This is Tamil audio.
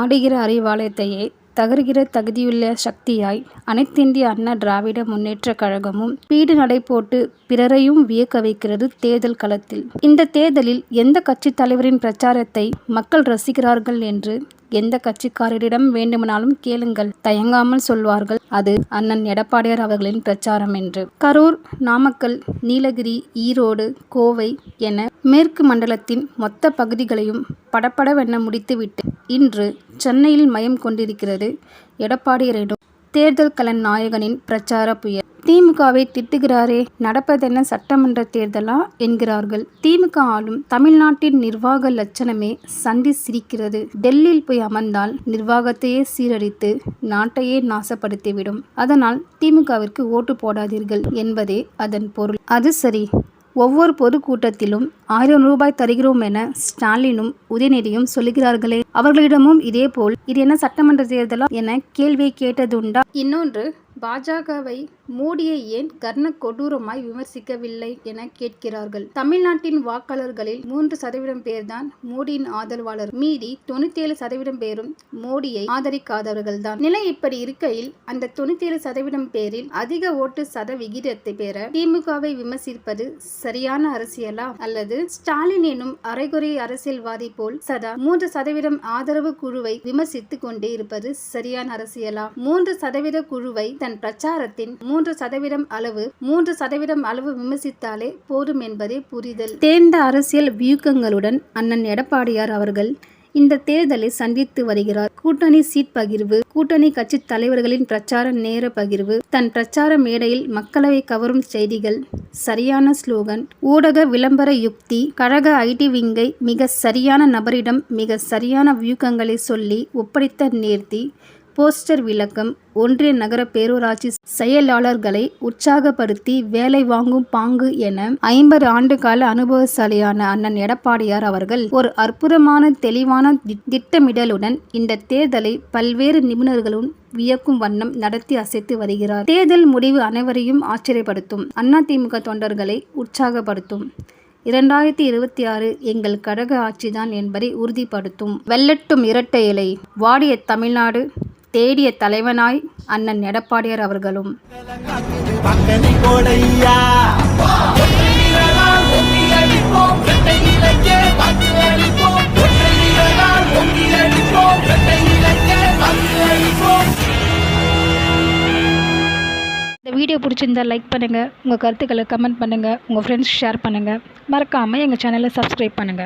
ஆடுகிற அறிவாலயத்தையே தகர்கிற தகுதியுள்ள சக்தியாய் அனைத்திந்திய அண்ணா திராவிட முன்னேற்ற கழகமும் பீடு நடை போட்டு பிறரையும் வியக்க வைக்கிறது தேர்தல் களத்தில். இந்த தேர்தலில் எந்த கட்சி தலைவரின் பிரச்சாரத்தை மக்கள் ரசிக்கிறார்கள் என்று எந்த கட்சிக்காரரிடம் வேண்டுமானாலும் கேளுங்கள் தயங்காமல் சொல்வார்கள் அது அண்ணன் எடப்பாடியார் அவர்களின் பிரச்சாரம் என்று. கரூர் நாமக்கல் நீலகிரி ஈரோடு கோவை என மேற்கு மண்டலத்தின் மொத்த பகுதிகளையும் படப்படவென முடித்துவிட்டு இன்று சென்னையில் மயம் கொண்டிருக்கிறது எடப்பாடியரிடம் தேர்தல் கலன் நாயகனின் பிரச்சார புயல். திமுகவை திட்டுகிறாரே நடப்பதென்ன சட்டமன்ற தேர்தலா என்கிறார்கள். திமுக ஆளும் தமிழ்நாட்டின் நிர்வாக லட்சணமே சண்டி சிரிக்கிறது. டெல்லியில் போய் அமர்ந்தால் நிர்வாகத்தையே சீரழித்து நாட்டையே நாசப்படுத்திவிடும். அதனால் திமுகவிற்கு ஓட்டு போடாதீர்கள் என்பதே அதன் பொருள். அது சரி ஒவ்வொரு பொதுக்கூட்டத்திலும் ஆயிரம் ரூபாய் தருகிறோம் என ஸ்டாலினும் உதயநிதியும் சொல்லுகிறார்களே அவர்களிடமும் இதேபோல் இது என்ன சட்டமன்ற தேர்தலா என கேள்வியை கேட்டதுண்டா? இன்னொன்று பாஜகவை மோடியை ஏன் கர்ண கொடூரமாய் விமர்சிக்கவில்லை என கேட்கிறார்கள். தமிழ்நாட்டின் வாக்காளர்களில் மூன்று சதவீதம் பேர்தான் மோடியின் ஆதரவாளர் மீதி தொண்ணூற்றேழு சதவீதம் பேரும் மோடியை ஆதரிக்காதவர்கள் தான். நிலை இப்படி இருக்கையில் அந்த தொண்ணூற்றேழு சதவீதம் பேரில் அதிக ஓட்டு சதவிகிதத்தை பெற திமுகவை விமர்சிப்பது சரியான அரசியலா? அல்லது ஸ்டாலின் எனும் அரைகுறை அரசியல்வாதி போல் சதா மூன்று சதவீதம் ஆதரவு குழுவை விமர்சித்துக் கொண்டே இருப்பது சரியான அரசியலா? மூன்று சதவீத குழுவை தன் பிரச்சாரத்தின் மூன்று சதவீதம் அளவு மூன்று சதவீதம் அளவு விமர்சித்தாலே போதும் என்பதே புரிதல். தேர்ந்த அரசியல் வியூக்கங்களுடன் அண்ணன் எடப்பாடியார் அவர்கள் இந்த தேர்தலை சந்தித்து வருகிறார். கூட்டணி சீட் பகிர்வு கூட்டணி கட்சி தலைவர்களின் பிரச்சார நேர பகிர்வு தன் பிரச்சார மேடையில் மக்களை கவரும் செய்திகள் சரியான ஸ்லோகன் ஊடக விளம்பர யுக்தி கழக ஐடி விங்கை மிக சரியான நபரிடம் மிக சரியான வியூகங்களை சொல்லி ஒப்படைத்த நேர்த்தி போஸ்டர் விளக்கம் ஒன்றிய நகர பேரூராட்சி செயலாளர்களை உற்சாகப்படுத்தி வேலை வாங்கும் பாங்கு என ஐம்பது ஆண்டுகால அனுபவசாலியான அண்ணன் எடப்பாடியார் அவர்கள் ஒரு அற்புதமான தெளிவான திட்டமிடலுடன் இந்த தேர்தலை பல்வேறு நிபுணர்களும் வியக்கும் வண்ணம் நடத்தி அசைத்து வருகிறார். தேர்தல் முடிவு அனைவரையும் ஆச்சரியப்படுத்தும். அதிமுக தொண்டர்களை உற்சாகப்படுத்தும். இரண்டாயிரத்தி இருபத்தி ஆறு எங்கள் கழக ஆட்சிதான் என்பதை உறுதிப்படுத்தும். வெல்லட்டும் இரட்டை இலை வாடிய தமிழ்நாடு தேடிய தலைவனாய் அண்ணன் எடப்பாடியார் அவர்களும். இந்த வீடியோ பிடிச்சிருந்தா லைக் பண்ணுங்கள் உங்கள் கருத்துக்களை கமெண்ட் பண்ணுங்கள் உங்கள் ஃப்ரெண்ட்ஸ் ஷேர் பண்ணுங்கள் மறக்காமல் எங்கள் சேனலை சப்ஸ்கிரைப் பண்ணுங்கள்